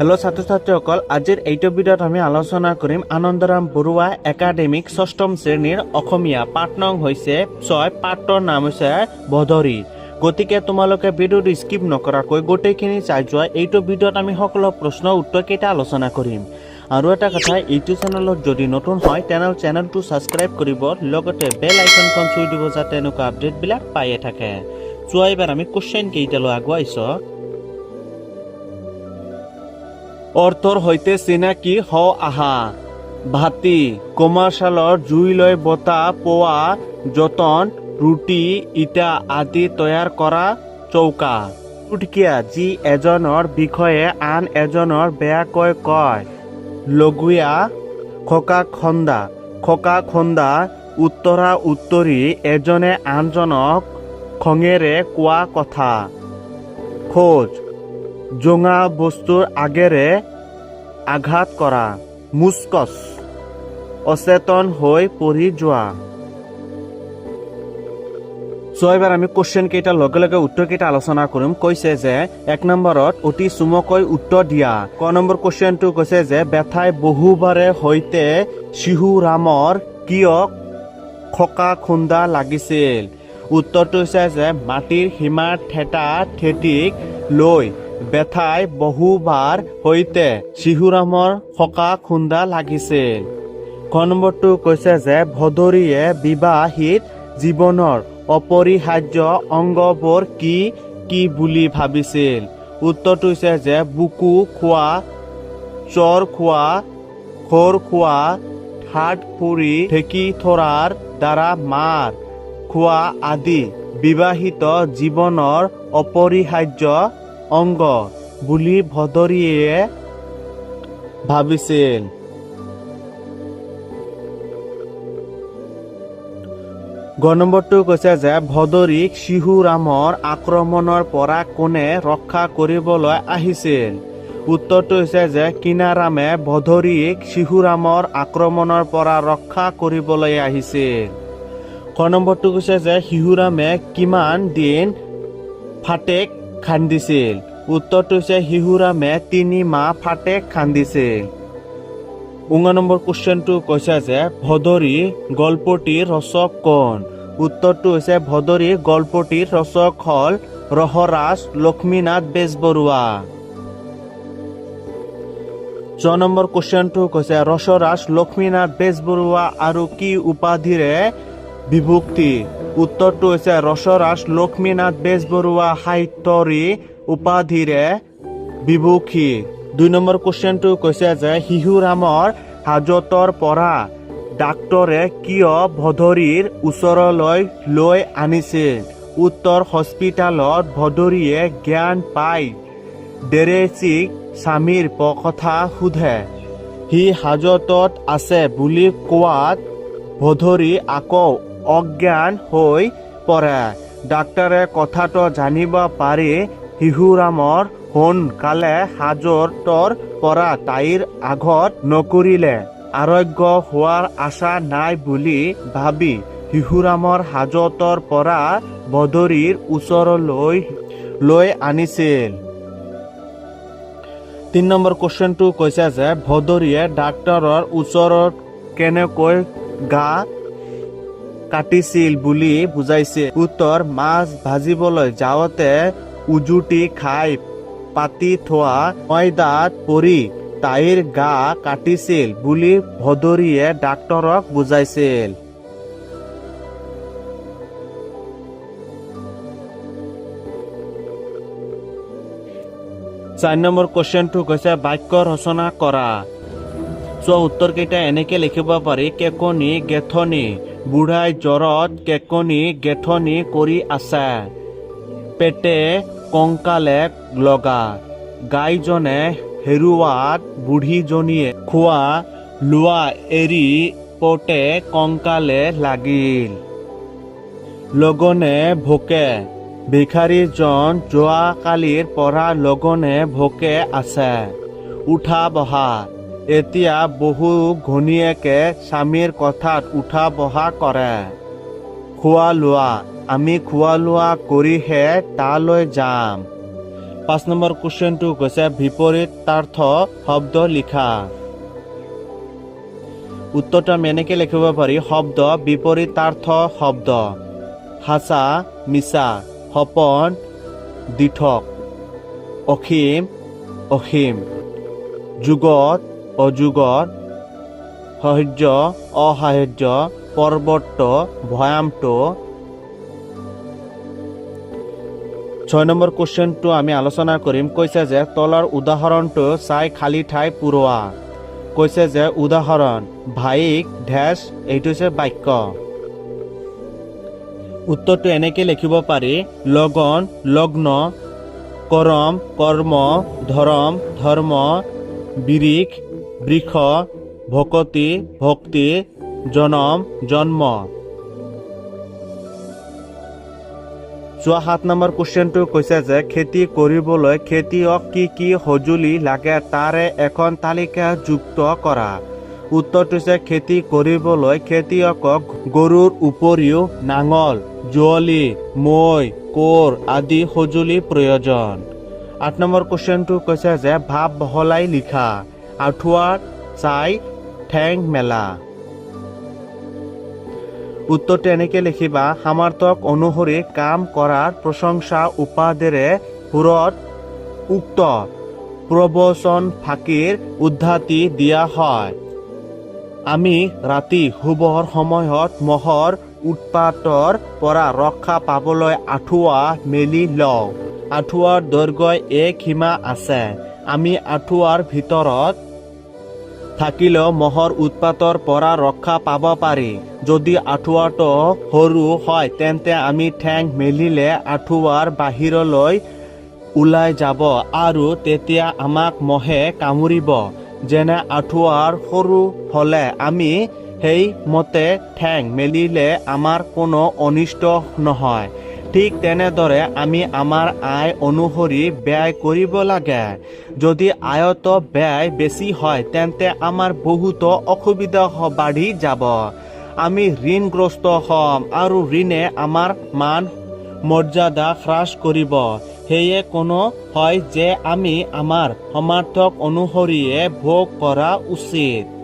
Hello' ছাত্ৰ ছাত্ৰীসকল আজিৰ এইটো ভিডিঅ'ত আমি আলোচনা কৰিম আনন্দৰাম বৰুৱা একাডেমিক ষষ্ঠম শ্ৰেণীৰ অসমীয়া পাঠ নং হৈছে ছয়, পাঠটোৰ নাম হৈছে বধৰি গতিকে তোমালোকে ভিডিঅ'টো স্কিপ নকৰাকৈ গোটেইখিনি চাই যোৱা এইটো ভিডিঅ'ত আমি সকলো প্ৰশ্নৰ উত্তৰকেইটা আলোচনা কৰিম। আৰু এটা কথা এইটো চেনেলত যদি নতুন হয়, তেনেহ'লে চেনেলটো ছাবস্ক্ৰাইব কৰিব, লগতে বেল আইকনখন চুই দিব, যাতে এনেকুৱা আপডেটবিলাক পায়ে থাকে। চোৱা, এইবাৰ আমি কুৱেশ্যন কেইটালৈ আগুৱাইছোঁ? অৰ্থৰ সৈতে চিনাকি হ আহা। ভাতি কমাৰ্চালৰ জুই লৈ বতাহ পোৱা, যতন, ৰুটি, ইটা আদি তৈয়াৰ কৰা চৌকা। টুটকীয়া যি এজনৰ বিষয়ে আন এজনৰ বেয়াকৈ কয়। লগুয়া, খকা খন্দা খকা খন্দা, উত্তৰা উত্তৰি, এজনে আনজনক খঙেৰে কোৱা কথা। খোজ। জোঙা বস্তুৰ আগেৰে আঘাত কৰা। মুস্কচ অচেতন হৈ পৰি যোৱা। ছয়বাৰ আমি কুৱেশ্যন কেইটাৰ লগে লগে উত্তৰ কেইটা আলোচনা কৰিম। কৈছে যে, এক নম্বৰত অতি চুমকৈ উত্তৰ দিয়া। ক নম্বৰ কুৱেশ্যনটো কৈছে যে, বেথাই বহুবাৰে সৈতে শিশুৰামৰ কিয় খকা খুন্দা লাগিছিল? উত্তৰটো হৈছে যে, মাটিৰ সীমাৰ থেতা থেতিক লৈ বেথাই বহুবাৰ সৈতে শিশুৰামৰ সকা খুন্দা লাগিছিল ক কৈছে যে ভদৰীয়ে বিবাহিত জীৱনৰ অপৰিহাৰ্য অংগবোৰ কি কি বুলি ভাবিছিল। উত্তৰটো হৈছে যে বুকু খোৱা, চৰ খোৱা, খৰ খোৱা ঠাট ফুৰি ঢেঁকী থৰাৰ দ্বাৰা মাৰ খোৱা আদি বিবাহিত জীৱনৰ অপৰিহাৰ্য অংগ বুলি ভদৰীয়ে ভাবিছিল। গ কৈছে যে, ভদৰীক শিশুৰামৰ আক্ৰমণৰ পৰা কোনে ৰক্ষা কৰিবলৈ আহিছিল? উত্তৰটো হৈছে যে, কিনাৰামে ভদৰীক শিশুৰামৰ আক্ৰমণৰ পৰা ৰক্ষা কৰিবলৈ আহিছিল। ক নম্বৰটো কৈছে যে শিশুৰামে কিমান দিন ফাটেক খান্দিছিল। উত্তৰটো হৈছে শিশুৰামে তিনি মাহ ফাটেক খান্দিছিল। উঙ নম্বৰ কুৱেশ্যনটো কৈছে যে, ভদৰী গল্পটিৰ ৰচক কোন? উত্তৰটো হৈছে ভদৰী গল্পটিৰ ৰচক হ'ল ৰসৰাজ লক্ষ্মীনাথ বেজবৰুৱা। ছ নম্বৰ কুৱেশ্যনটো কৈছে, ৰসৰাজ লক্ষ্মীনাথ বেজবৰুৱা আৰু কি উপাধিৰে বিভক্তি। উত্তৰটো হৈছে ৰসৰাজ লক্ষ্মীনাথ বেজবৰুৱা সাহিত্যৰী উপাধিৰে বিভূষী। দুই নম্বৰ কুৱেশ্যনটো কৈছে যে শিশুৰামৰ হাজতৰ পৰা ডাক্তৰে কিয় ভদৰীৰ ওচৰলৈ লৈ আনিছিল? উত্তৰ হস্পিটালত ভদৰীয়ে জ্ঞান পাই ডেৰেচিক স্বামীৰ কথা সোধে। সি হাজতত আছে বুলি কোৱাত ভদৰী আকৌ অজ্ঞান হৈ পৰে। ডাক্তৰে কথাটো জানিব পাৰি শিশুৰামৰ সোনকালে হাজতৰ পৰা তাইৰ আগত নকৰিলে। আৰোগ্য হোৱাৰ আশা নাই বুলি ভাবি শিশুৰামৰ হাজতৰ পৰা বদৰীৰ ওচৰলৈ লৈ আনিছিল। তিন নম্বৰ কুৱেশ্যনটো কৈছে যে ভদৰীয়ে ডাক্তৰৰ ওচৰত কেনেকৈ গা কাটিছিল বুলি বুজাইছে। উত্তৰ, মাছ ভাজিবলৈ যাওঁতে উজুটি খাই পাতি থোৱা ময়দাত পৰি তাইৰ গা কাটিছিল বুলি ভদৰীয়ে ডাক্তৰক বুজাইছিল। চাৰি নম্বৰ কুৱেশ্যনটো কৈছে বাক্য ৰচনা কৰা। চোৱা, উত্তৰকেইটা এনেকে লিখিব পাৰি, কেকনি, গেথনি। বুঢ়াই জ্বৰত কেকনি গেথনি কৰি আছে। পেটে কংকালে লগা। গাইজনে হেৰুৱাত বুঢ়ীজনীয়ে খোৱা লোৱা এৰি পতে কংকালে লাগিল। লগনে ভোকে। ভিখাৰীজন যোৱাকালিৰ পৰা লগনে ভোকে আছে। উঠা বহা। এতিয়া বহু ঘনীয়েকে স্বামীৰ কথাত উঠা বহা কৰে। খোৱা লোৱা আমি খোৱা লোৱা কৰিহে তালৈ যাম। পাঁচ নম্বৰ কুৱেশ্যনটো কৈছে বিপৰীতাৰ্থ শব্দ লিখা। উত্তৰটো আমি এনেকৈ লিখিব পাৰি, শব্দ বিপৰীতাৰ্থ শব্দ। হাচা, মিছা, সপন, দিঠক, অসীম অসীম। যুগত অযুগত সাহায্য, অসাহায্য পৰ্বত ভয়ামটো ছয় নম্বৰ কুৱেশ্যনটো আমি আলোচনা কৰিম। কৈছে যে, তলৰ উদাহৰণটো চাই খালী ঠাই পুৰোৱা। কৈছে যে, উদাহৰণ, ভাইক ডেছ এইটো হৈছে বাক্য। উত্তৰটো এনেকৈ লিখিব পাৰি, লগন, লগ্ন, কৰম, কৰ্ম, ধৰম, ধৰ্ম, বিৰিখ বৃক্ষ, ভকতি, ভক্তি, জনম, জন্ম। যোৱা সাত নম্বৰ কুৱেশ্যনটো কৈছে যে, খেতি কৰিবলৈ খেতিয়ক কি কি সঁজুলি লাগে তাৰে এখন তালিকা যুক্ত কৰা। উত্তৰটো হৈছে, খেতি কৰিবলৈ খেতিয়কক গৰুৰ উপৰিও নাঙল, যুঁৱলি, মৈ, কোৰ আদি সঁজুলি প্ৰয়োজন। আঠ নম্বৰ কুৱেশ্যনটো কৈছে যে ভাৱ বহলাই লিখা। আঁঠুৱাত চাই ঠেং মেলা। উত্তৰটো এনেকে লিখিবা, সামৰ্থক অনুসৰি কাম কৰাৰ প্ৰশংসা উপাধিৰে সুৰত উক্ত প্ৰবচন ফাঁকিৰ উদ্ধতি দিয়া হয়। আমি ৰাতি শুবৰ সময়ত মহৰ উৎপাতৰ পৰা ৰক্ষা পাবলৈ আঁঠুৱা মেলি লওঁ। আঁঠুৱাৰ দৈৰ্ঘ্য এক সীমা আছে। আমি আঁঠুৱাৰ ভিতৰত থাকিলেও মহৰ উৎপাতৰ পৰা ৰক্ষা পাব পাৰি। যদি আঁঠুৱাটো সৰু হয়, তেন্তে আমি ঠেং মেলিলে আঁঠুৱাৰ বাহিৰলৈ ওলাই যাব আৰু তেতিয়া আমাক মহে কামুৰিব। যেনে আঁঠুৱাৰ সৰু হ'লে আমি সেইমতে ঠেং মেলিলে আমাৰ কোনো অনিষ্ট নহয়। ঠিক তেনেদৰে আমি আমাৰ আয় অনুসৰি ব্যয় কৰিব লাগে। যদি আয়ত ব্যয় বেছি হয়, তেন্তে আমাৰ বহুতো অসুবিধা বাঢ়ি যাব। আমি ঋণগ্ৰস্ত হ'ম আৰু ঋণে আমাৰ মান মৰ্যাদা হ্ৰাস কৰিব। সেয়ে কোনো হয় যে আমি আমাৰ সমাৰ্থক অনুসৰিয়ে ভোগ কৰা উচিত।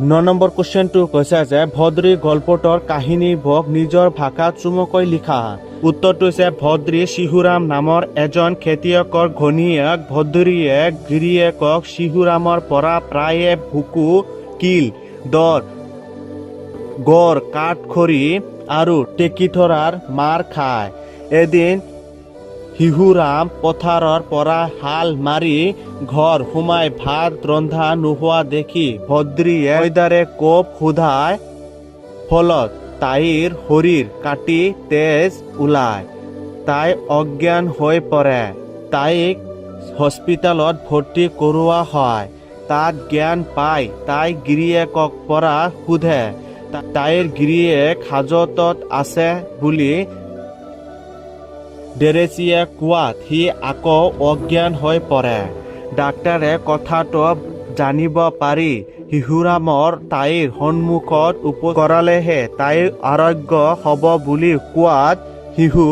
ন নম্বৰ কুৱেশ্যনটো কৈছে যে, ভদ্ৰী গল্পটোৰ কাহিনী ভোগ নিজৰ ভাষাত চুমকৈ লিখা। উত্তৰটো হৈছে, ভদ্ৰী শিশুৰাম নামৰ এজন খেতিয়কৰ ঘনীয়েক ভদ্ৰীয়ে গিৰিয়েকক শিশুৰামৰ পৰা প্ৰায়ে ভুকু, কিল, দৰ, গড় কাঠখৰি আৰু টেকিথৰাৰ মাৰ খায়। এদিন শিশুৰাম পথাৰৰ পৰা হাল মাৰি ঘৰ সোমাই ভাত ৰন্ধা নোহোৱা দেখি ভদ্ৰীয়ে ময়দাৰে কোপ সোধায় ফলত তাইৰ শৰীৰ কাটি তেজ ওলায়। তাই অজ্ঞান হৈ পৰে। তাইক হস্পিটেলত ভৰ্তি কৰোৱা হয়। তাত জ্ঞান পাই তাই গিৰিয়েকক পৰা সোধে তাইৰ গিৰিয়েক হাজতত আছে বুলি ডেৰেচিয়ে কোৱাত সি আকৌ অজ্ঞান হৈ পৰে। ডাক্তৰে কথাটো জানিব পাৰি। শিশুৰামৰ তাইৰ সন্মুখত উপ কৰালেহে তাইৰ আৰোগ্য হ'ব বুলি কোৱাত শিশু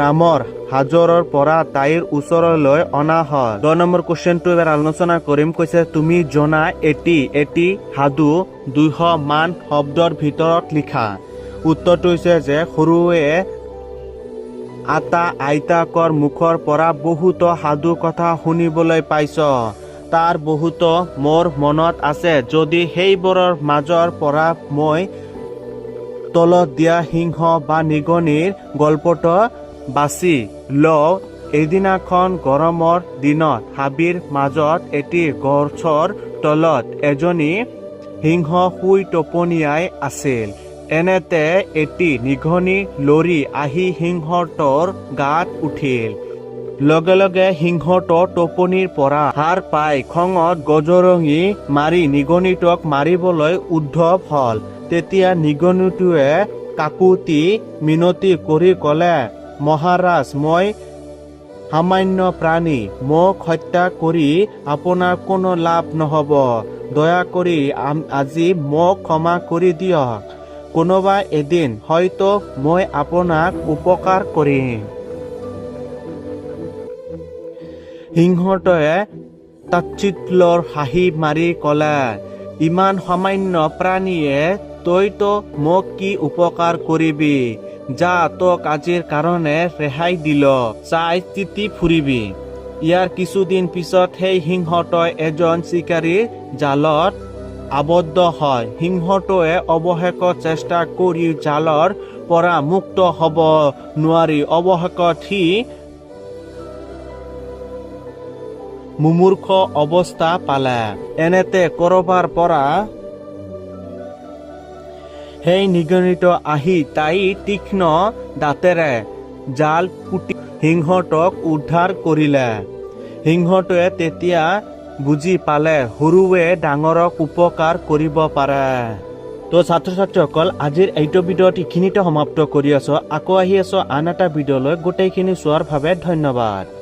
ৰামৰ হাজৰৰ পৰা তাইৰ ওচৰলৈ অনা হয়। দহ নম্বৰ কুৱেশ্যনটো এবাৰ আলোচনা কৰিম। কৈছে, তুমি জনা এটি এটি সাধু দুইশ মান শব্দৰ ভিতৰত লিখা। উত্তৰটো হৈছে যে সৰুৱে আটা আইতাকৰ মুখৰ পৰা বহুতো সাধু কথা শুনিবলৈ পাইছ। তাৰ বহুতো মোৰ মনত আছে। যদি সেইবোৰৰ মাজৰ পৰা মই তলত দিয়া সিংহ বা নিগনিৰ গল্পটো বাছি লওঁ, এদিনাখন গৰমৰ দিনত হাবিৰ মাজত এটি গছৰ তলত এজনী সিংহ শুই টোপনিয়াই আছিল। এনেতে এটি নিঘনি লৰি আহি সিংহটোৰ গাত উঠিল। লগে লগে সিংহটো টোপনিৰ পৰা সাৰ পাই খঙত গজৰঙি মাৰি নিগনিটোক মাৰিবলৈ উদ্ধৱ হল। তেতিয়া নিগনিটোৱে কাকুতি মিনতি কৰি ক'লে, মহাৰাজ, মই সামান্য প্ৰাণী, মোক হত্যা কৰি আপোনাৰ কোনো লাভ নহ'ব। দয়া কৰি আজি মোক ক্ষমা কৰি দিয়ক। কোনোবা এদিন হয়তো মই আপোনাক উপকাৰ কৰিম। সিংহটোৱে তাচ্ছিল্যৰ হাঁহি মাৰি ক'লে, ইমান সামান্য প্ৰাণীয়ে তইতো মোক কি উপকাৰ কৰিবি, যা তোক আজিৰ কাৰণে ৰেহাই দিল চাই তিতি ফুৰিবি। ইয়াৰ কিছুদিন পিছত সেই সিংহটোৱে এজন চিকাৰীৰ জালত আবদ্ধ হয়। সিংহটোৱে অৱশেষত চেষ্টা কৰি জালৰ পৰা মুক্ত হ'ব নোৱাৰি। অৱশেষত সি মুমূৰ্ষ অৱস্থা পালে। এনেতে কৰবাৰ পৰা সেই নিগনিত আহি তাই তীক্ষ্ণ দাঁতেৰে জাল পুতি সিংহটোক উদ্ধাৰ কৰিলে। সিংহটোৱে তেতিয়া বুজি পালে সৰুৱে ডাঙৰক উপকাৰ কৰিব পাৰে। তো ছাত্ৰ ছাত্ৰীসকল আজিৰ এইটো ভিডিঅ'ত এইখিনিতে সমাপ্ত কৰি আছো। আকৌ আহি আছো আন এটা ভিডিঅ'লৈ। গোটেইখিনি চোৱাৰ বাবে ধন্যবাদ।